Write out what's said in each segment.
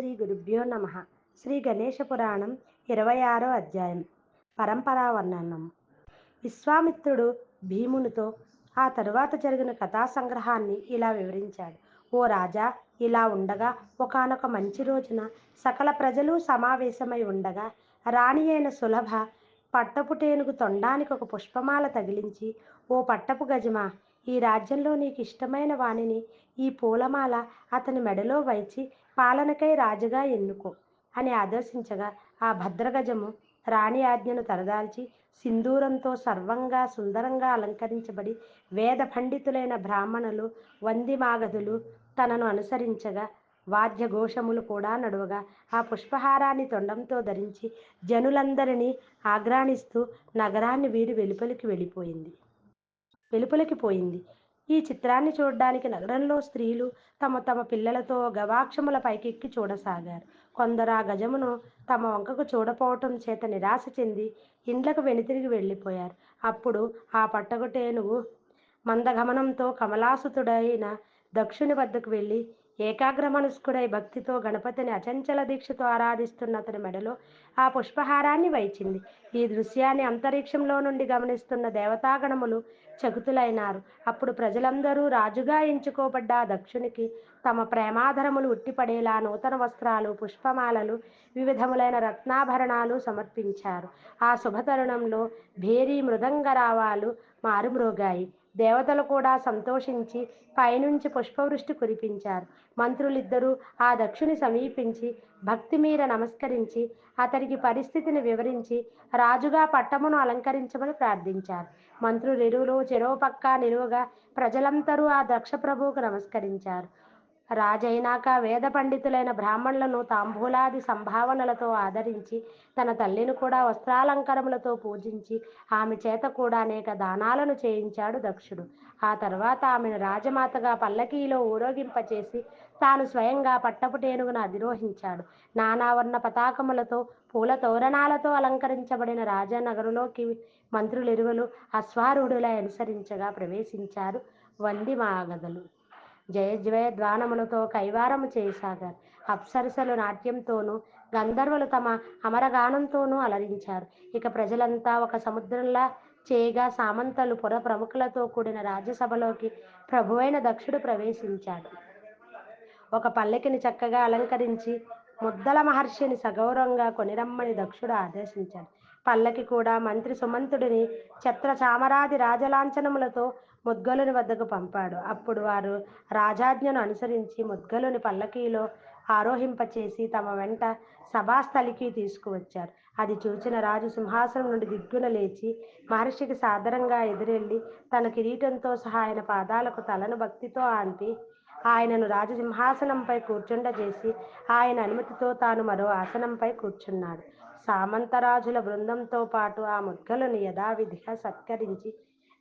శ్రీ గురుభ్యో నమ. శ్రీ గణేశ పురాణం ఇరవై ఆరో అధ్యాయం. పరంపరా వర్ణనం. విశ్వామిత్రుడు భీమునితో ఆ తరువాత జరిగిన కథా సంగ్రహాన్ని ఇలా వివరించాడు. ఓ రాజా ఇలా ఉండగా ఒకానొక మంచి రోజున సకల ప్రజలు సమావేశమై ఉండగా రాణి అయిన సులభ పట్టపు టేనుగు తొండానికి ఒక పుష్పమాల తగిలించి ఓ పట్టపు గజమా ఈ రాజ్యంలో నీకు ఇష్టమైన వాణిని ఈ పూలమాల అతని మెడలో వైచి పాలనకై రాజుగా ఎన్నుకో అని ఆదేశించగా ఆ భద్రగజము రాణి ఆజ్ఞను తరదాల్చి సింధూరంతో సర్వంగా సుందరంగా అలంకరించబడి వేద పండితులైన బ్రాహ్మణులు వందిమాగధులు తనను అనుసరించగా వాద్యఘోషములు కూడా నడువగా ఆ పుష్పహారాన్ని తొండంతో ధరించి జనులందరినీ ఆగ్రాణిస్తూ నగరాన్ని వీడి వెలుపలికి వెళ్ళిపోయింది. వెలుపలికి పోయింది. ఈ చిత్రాన్ని చూడడానికి నగరంలో స్త్రీలు తమ తమ పిల్లలతో గవాక్షముల పైకెక్కి చూడసాగారు. కొందరు ఆ గజమును తమ వంకకు చూడపోవటం చేత నిరాశ చెంది ఇండ్లకు వెనుతిరిగి వెళ్ళిపోయారు. అప్పుడు ఆ పట్టగుటేనుగు మందగమనంతో కమలాసుతుడైన దక్షుని వద్దకు వెళ్ళి ఏకాగ్ర మనస్కుడై భక్తితో గణపతిని అచంచల దీక్షతో ఆరాధిస్తున్న అతని మెడలో ఆ పుష్పహారాన్ని వైచింది ఈ దృశ్యాన్ని అంతరిక్షంలో నుండి గమనిస్తున్న దేవతాగణములు చకుతులైనారు. అప్పుడు ప్రజలందరూ రాజుగా ఎంచుకోబడ్డ దక్షునికి తమ ప్రేమాధరములు ఉట్టిపడేలా నూతన వస్త్రాలు పుష్పమాలలు వివిధములైన రత్నాభరణాలు సమర్పించారు. ఆ శుభతరుణంలో భేరీ మృదంగరావాలు మారుమ్రోగాయి. దేవతలు కూడా సంతోషించి పైనుంచి పుష్పవృష్టి కురిపించారు. మంత్రులిద్దరూ ఆ దక్షుని సమీపించి భక్తి మీర నమస్కరించి అతడికి పరిస్థితిని వివరించి రాజుగా పట్టమును అలంకరించమని ప్రార్థించారు. మంత్రులు ఇరువురు చెరో పక్క నిలువగా ప్రజలందరూ ఆ దక్ష ప్రభువుకు నమస్కరించారు. రాజైనాక వేద పండితులైన బ్రాహ్మణులను తాంబూలాది సంభావనలతో ఆదరించి తన తల్లిని కూడా వస్త్రాలంకరములతో పూజించి ఆమె చేత కూడా అనేక దానాలను చేయించాడు దక్షుడు. ఆ తర్వాత ఆమెను రాజమాతగా పల్లకీలో ఊరోగింపచేసి తాను స్వయంగా పట్టపుటేనుగును అధిరోహించాడు. నానావర్ణ పతాకములతో పూల తోరణాలతో అలంకరించబడిన రాజనగరులోకి మంత్రులిరువులు అశ్వారూఢులై అనుసరించగా ప్రవేశించారు వంది మాగదలు జయ ద్వానములతో కైవారము చేయసాగారు అప్సరసలు నాట్యంతోనూ గంధర్వులు తమ అమరగానంతోనూ అలరించారు. ఇక ప్రజలంతా ఒక సముద్రంలా చేయగా సామంతలు పుర ప్రముఖులతో కూడిన రాజ్యసభలోకి ప్రభువైన దక్షుడు ప్రవేశించాడు. ఒక పల్లెకిని చక్కగా అలంకరించి ముద్దల మహర్షిని సగౌరవంగా కొనిరమ్మని దక్షుడు ఆదేశించాడు. పల్లకి కూడా మంత్రి సుమంతుడిని ఛత్ర చామరాది రాజలాంఛనములతో ముద్గలుని వద్దకు పంపాడు. అప్పుడు వారు రాజాజ్ఞను అనుసరించి ముద్గలుని పల్లకీలో ఆరోహింపచేసి తమ వెంట సభాస్థలికి తీసుకువచ్చారు. అది చూచిన రాజు సింహాసనం నుండి దిగ్గున లేచి మహర్షికి సాదరంగా ఎదురెళ్ళి తన కిరీటంతో సహా ఆయన పాదాలకు తలను భక్తితో ఆంటి ఆయనను రాజు సింహాసనంపై కూర్చుండ కూర్చుండజేసి ఆయన అనుమతితో తాను మరో ఆసనంపై కూర్చున్నాడు. సామంతరాజుల బృందంతో పాటు ఆ ముద్గలను యథావిధిగా సత్కరించి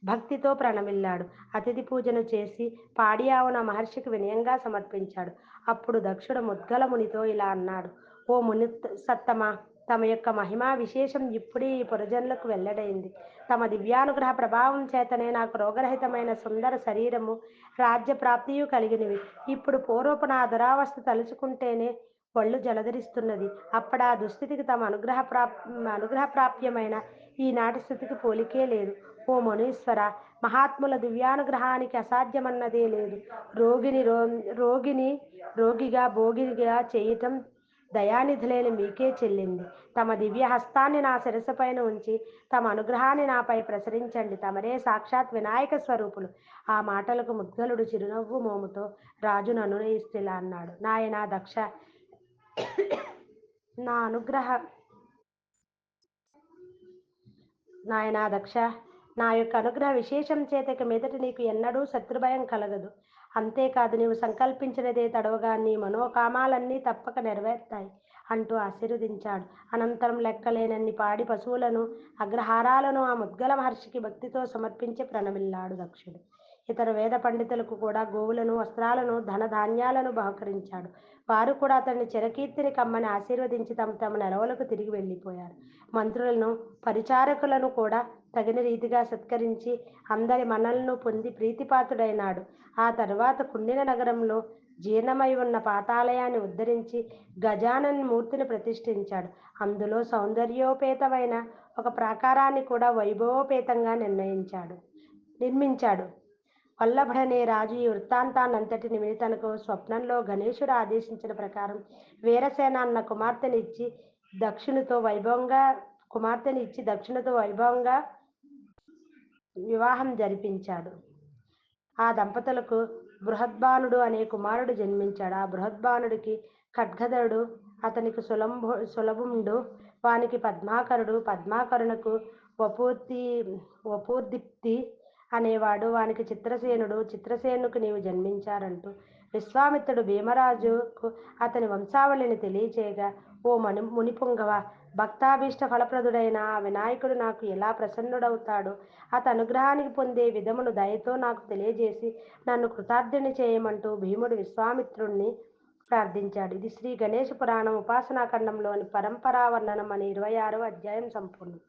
భక్తితో ప్రణమిల్లాడు. అతిథి పూజను చేసి పాడియావున మహర్షికి వినయంగా సమర్పించాడు. అప్పుడు దక్షుడు ముద్గల మునితో ఇలా అన్నాడు ఓ ముని సత్తమా తమ యొక్క మహిమా విశేషం ఇప్పుడే ఈ పురజనులకు వెల్లడైంది. తమ దివ్యానుగ్రహ ప్రభావం చేతనే నాకు రోగరహితమైన సుందర శరీరము రాజ్య ప్రాప్తియు కలిగినవి. ఇప్పుడు పూర్వపు నా దురావస్థ తలుచుకుంటేనే పళ్ళు జలధరిస్తున్నది. అప్పుడు ఆ దుస్థితికి తమ అనుగ్రహ ప్రాప్ అనుగ్రహ ప్రాప్యమైన ఈనాటి స్థితికి పోలికే లేదు. ఓ మనీశ్వర మహాత్ముల దివ్యానుగ్రహానికి అసాధ్యమన్నదే లేదు. రోగిని రో రోగిని రోగిగా భోగిగా చేయటం దయానిధులైన మీకే చెల్లింది. తమ దివ్య హస్తాన్ని నా శిరసపైన ఉంచి తమ అనుగ్రహాన్ని నాపై ప్రసరించండి. తమరే సాక్షాత్ వినాయక స్వరూపులు. ఆ మాటలకు ముగ్ధలుడు చిరునవ్వు మోముతో రాజును అనునయిస్తేలా అన్నాడు. నాయన దక్ష నా అనుగ్రహ నాయనా దక్ష నా యొక్క అనుగ్రహ విశేషం చేతక మీదట నీకు ఎన్నడూ శత్రుభయం కలగదు. అంతేకాదు నీవు సంకల్పించినదే తడవగా నీ మనోకామాలన్నీ తప్పక నెరవేర్తాయి అంటూ ఆశీర్వదించాడు. అనంతరం లెక్కలేనన్ని పాడి పశువులను అగ్రహారాలను ఆ ముద్గల మహర్షికి భక్తితో సమర్పించి ప్రణమిల్లాడు దక్షుడు. ఇతర వేద పండితులకు కూడా గోవులను వస్త్రాలను ధన ధాన్యాలను బహుకరించాడు. వారు కూడా అతన్ని చిరకీర్తిని కమ్మని ఆశీర్వదించి తమ తమ నెలవులకు తిరిగి వెళ్ళిపోయారు. మంత్రులను పరిచారకులను కూడా తగిన రీతిగా సత్కరించి అందరి మనలను పొంది ప్రీతిపాత్రుడైనాడు. ఆ తర్వాత కుండిన నగరంలో జీర్ణమై ఉన్న పాతాలయాన్ని ఉద్ధరించి గజానన్ మూర్తిని ప్రతిష్ఠించాడు. అందులో సౌందర్యోపేతమైన ఒక ప్రాకారాన్ని కూడా వైభవోపేతంగా నిర్ణయించాడు. నిర్మించాడు. కొల్లభడనే రాజు ఈ వృత్తాంతాన్నంతటిని విని తనకు స్వప్నంలో గణేశుడు ఆదేశించిన ప్రకారం వీరసేన అన్న కుమార్తెని ఇచ్చి దక్షిణతో వైభవంగా కుమార్తెని ఇచ్చి దక్షిణతో వైభవంగా వివాహం జరిపించాడు. ఆ దంపతులకు బృహద్బానుడు అనే కుమారుడు జన్మించాడు. ఆ బృహద్బానుడికి ఖడ్గధరుడు అతనికి సులంభు సులభుండు వానికి పద్మాకరుడు. పద్మాకరుణకు వపూర్తి వపూర్దీప్తి అనేవాడు. వానికి చిత్రసేనుడు చిత్రసేనుకు నీవు జన్మించారంటూ విశ్వామిత్రుడు భీమరాజుకు అతని వంశావళిని తెలియచేయగా ఓ మణి మునిపుంగవ భక్తాభీష్ట ఫలప్రదుడైన ఆ వినాయకుడు నాకు ఎలా ప్రసన్నుడవుతాడో? అత అనుగ్రహానికి పొందే విధమును దయతో నాకు తెలియజేసి నన్ను కృతార్థుని చేయమంటూ భీముడు విశ్వామిత్రుణ్ణి ప్రార్థించాడు. ఇది శ్రీ గణేష పురాణం ఉపాసనాఖండంలోని పరంపరా వర్ణనం అనే ఇరవై ఆరవ అధ్యాయం సంపూర్ణం.